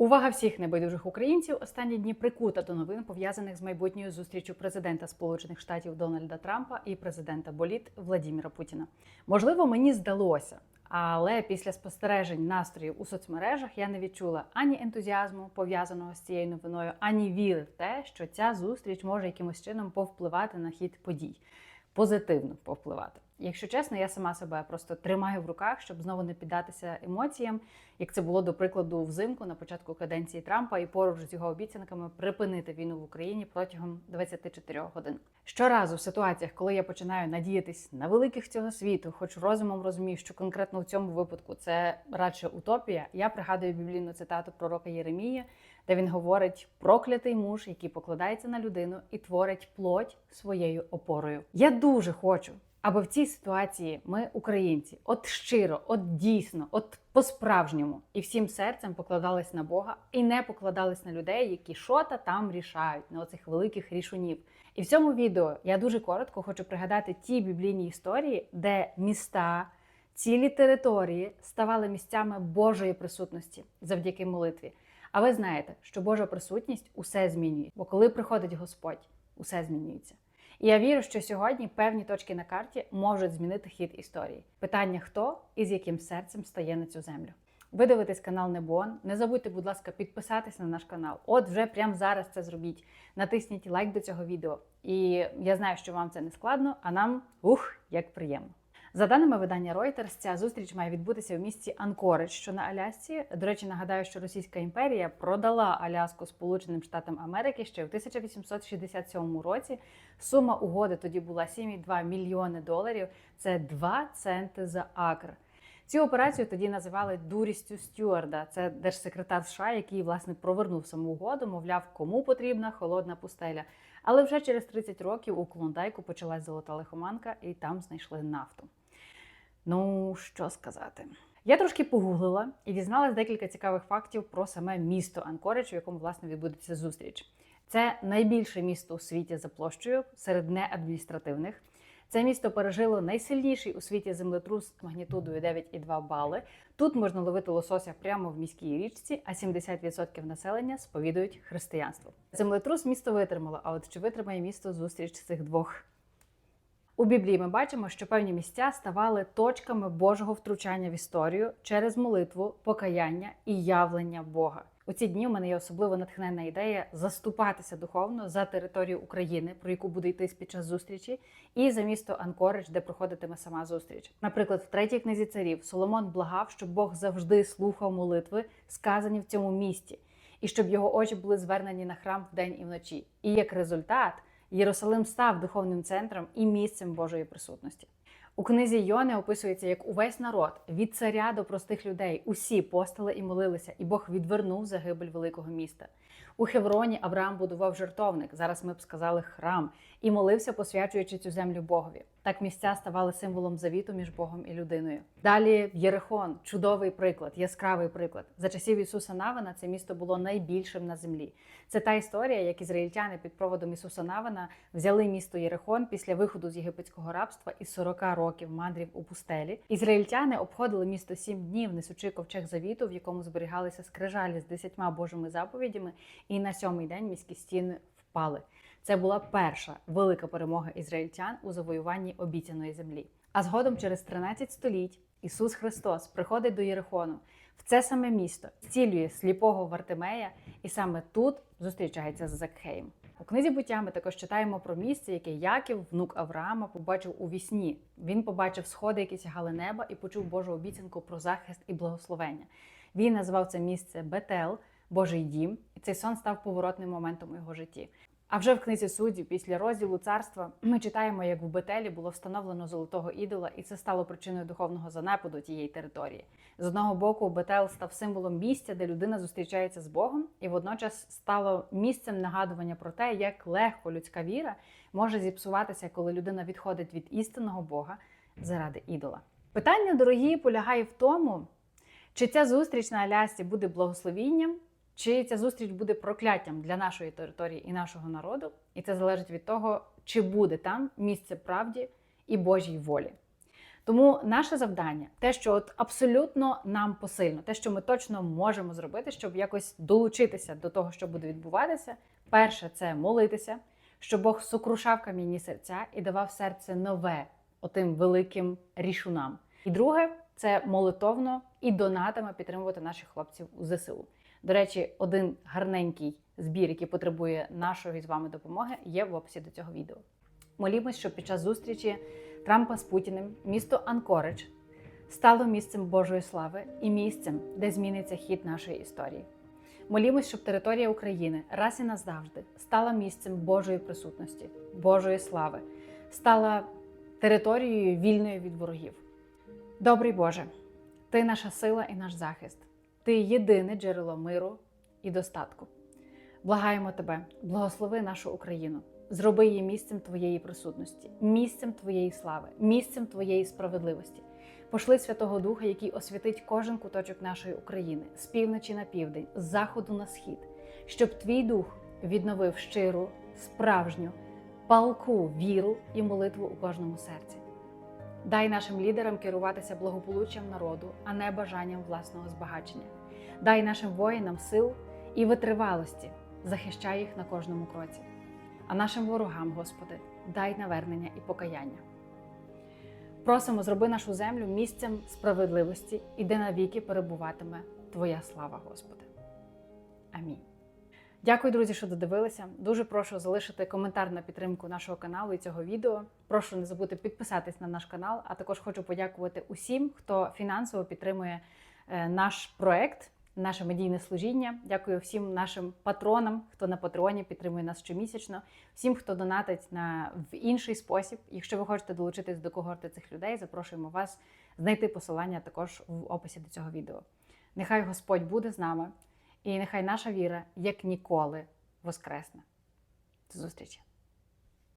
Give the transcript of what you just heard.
Увага всіх небайдужих українців останні дні прикута до новин пов'язаних з майбутньою зустрічю президента Сполучених Штатів Дональда Трампа і президента Боліт Владіміра Путіна. Можливо, мені здалося, але після спостережень настроїв у соцмережах я не відчула ані ентузіазму пов'язаного з цією новиною, ані віри в те, що ця зустріч може якимось чином повпливати на хід подій, позитивно повпливати. Якщо чесно, я сама себе просто тримаю в руках, щоб знову не піддатися емоціям, як це було до прикладу взимку на початку каденції Трампа, і поруч з його обіцянками припинити війну в Україні протягом 24 годин. Щоразу в ситуаціях, коли я починаю надіятись на великих цього світу, хоч розумом розумію, що конкретно в цьому випадку це радше утопія, я пригадую біблійну цитату пророка Єремія, де він говорить: проклятий муж, який покладається на людину і творить плоть своєю опорою. Я дуже хочу. Аби в цій ситуації ми, українці, от щиро, от дійсно, от по-справжньому і всім серцем покладались на Бога і не покладались на людей, які що-то там рішають, на оцих великих рішунів. І в цьому відео я дуже коротко хочу пригадати ті біблійні історії, де міста, цілі території ставали місцями Божої присутності завдяки молитві. А ви знаєте, що Божа присутність усе змінює, бо коли приходить Господь, усе змінюється. І я вірю, що сьогодні певні точки на карті можуть змінити хід історії. Питання, хто і з яким серцем стає на цю землю. Ви дивитесь канал Небон. Не забудьте, будь ласка, підписатись на наш канал. От вже прямо зараз це зробіть. Натисніть лайк до цього відео. І я знаю, що вам це не складно, а нам ух, як приємно. За даними видання Reuters, ця зустріч має відбутися в місті Анкоридж, що на Алясці. До речі, нагадаю, що Російська імперія продала Аляску Сполученим Штатам Америки ще в 1867 році. Сума угоди тоді була 7,2 мільйони доларів. Це 2 центи за акр. Цю операцію тоді називали дурістю Стюарда. Це держсекретар США, який власне провернув саму угоду, мовляв, кому потрібна холодна пустеля. Але вже через 30 років у Клондайку почалась золота лихоманка, і там знайшли нафту. Ну, що сказати. Я трошки погуглила і дізналась декілька цікавих фактів про саме місто Анкоридж, в якому власне відбудеться зустріч. Це найбільше місто у світі за площею серед неадміністративних. Це місто пережило найсильніший у світі землетрус магнітудою 9,2 бали. Тут можна ловити лосося прямо в міській річці, а 70% населення сповідують християнство. Землетрус місто витримало. А от чи витримає місто зустріч цих двох? У Біблії ми бачимо, що певні місця ставали точками Божого втручання в історію через молитву, покаяння і явлення Бога. У ці дні у мене є особливо натхненна ідея заступатися духовно за територію України, про яку буде йтись під час зустрічі, і за місто Анкоридж, де проходитиме сама зустріч. Наприклад, в третій книзі царів Соломон благав, щоб Бог завжди слухав молитви, сказані в цьому місті, і щоб його очі були звернені на храм вдень і вночі. І як результат. Єрусалим став духовним центром і місцем Божої присутності. У книзі Йони описується, як увесь народ від царя до простих людей усі постили і молилися, і Бог відвернув загибель великого міста. У Хевроні Авраам будував жертовник, зараз ми б сказали храм, і молився, посвячуючи цю землю Богові. Так місця ставали символом завіту між Богом і людиною. Далі Єрихон чудовий приклад, яскравий приклад. За часів Ісуса Навина це місто було найбільшим на землі. Це та історія, як ізраїльтяни під проводом Ісуса Навина взяли місто Єрихон після виходу з єгипетського рабства і 40 років мандрів у пустелі. Ізраїльтяни обходили місто сім днів, несучи ковчег завіту, в якому зберігалися скрижалі з десятьма божими заповідями. І на сьомий день міські стіни впали. Це була перша велика перемога ізраїльтян у завоюванні обіцяної землі. А згодом, через 13 століть, Ісус Христос приходить до Єрихону в це саме місто, зцілює сліпого Вартимея, і саме тут зустрічається з Закхеєм. У книзі буття ми також читаємо про місце, яке Яків, внук Авраама, побачив у вісні. Він побачив сходи, які сягали неба, і почув Божу обіцянку про захист і благословення. Він назвав це місце Бетел, Божий дім, і цей сон став поворотним моментом у його житті. А вже в книзі суддів, після розділу царства, ми читаємо, як в Бетелі було встановлено золотого ідола, і це стало причиною духовного занепаду тієї території. З одного боку, Бетел став символом місця, де людина зустрічається з Богом, і водночас стало місцем нагадування про те, як легко людська віра може зіпсуватися, коли людина відходить від істинного Бога заради ідола. Питання, дорогі, полягає в тому, чи ця зустріч на Алясці буде благословінням. Чи ця зустріч буде прокляттям для нашої території і нашого народу, і це залежить від того, чи буде там місце правді і Божій волі. Тому наше завдання, те, що от абсолютно нам посильно, те, що ми точно можемо зробити, щоб якось долучитися до того, що буде відбуватися. Перше, це молитися, щоб Бог сокрушав кам'яні серця і давав серце нове отим великим рішунам. І друге, це молитовно і донатами підтримувати наших хлопців у ЗСУ. До речі, один гарненький збір, який потребує нашої з вами допомоги, є в описі до цього відео. Молімось, щоб під час зустрічі Трампа з Путіним місто Анкоридж стало місцем Божої слави і місцем, де зміниться хід нашої історії. Молімось, щоб територія України раз і назавжди стала місцем Божої присутності, Божої слави, стала територією вільною від ворогів. Добрий Боже, Ти наша сила і наш захист. Ти єдине джерело миру і достатку. Благаємо тебе, благослови нашу Україну. Зроби її місцем твоєї присутності, місцем твоєї слави, місцем твоєї справедливості. Пошли Святого Духа, який освятить кожен куточок нашої України з півночі на південь, з заходу на схід, щоб твій дух відновив щиру, справжню, палку віру і молитву у кожному серці. Дай нашим лідерам керуватися благополуччям народу, а не бажанням власного збагачення. Дай нашим воїнам сил і витривалості, захищай їх на кожному кроці. А нашим ворогам, Господи, дай навернення і покаяння. Просимо, зроби нашу землю місцем справедливості і де навіки перебуватиме Твоя слава, Господи. Амінь. Дякую, друзі, що додивилися. Дуже прошу залишити коментар на підтримку нашого каналу і цього відео. Прошу не забути підписатись на наш канал, а також хочу подякувати усім, хто фінансово підтримує е, наш проект, наше медійне служіння. Дякую всім нашим патронам, хто на патреоні підтримує нас щомісячно, всім, хто донатить на в інший спосіб. Якщо ви хочете долучитись до когорти цих людей, запрошуємо вас знайти посилання також в описі до цього відео. Нехай Господь буде з нами. І нехай наша віра як ніколи воскресне. До зустрічі!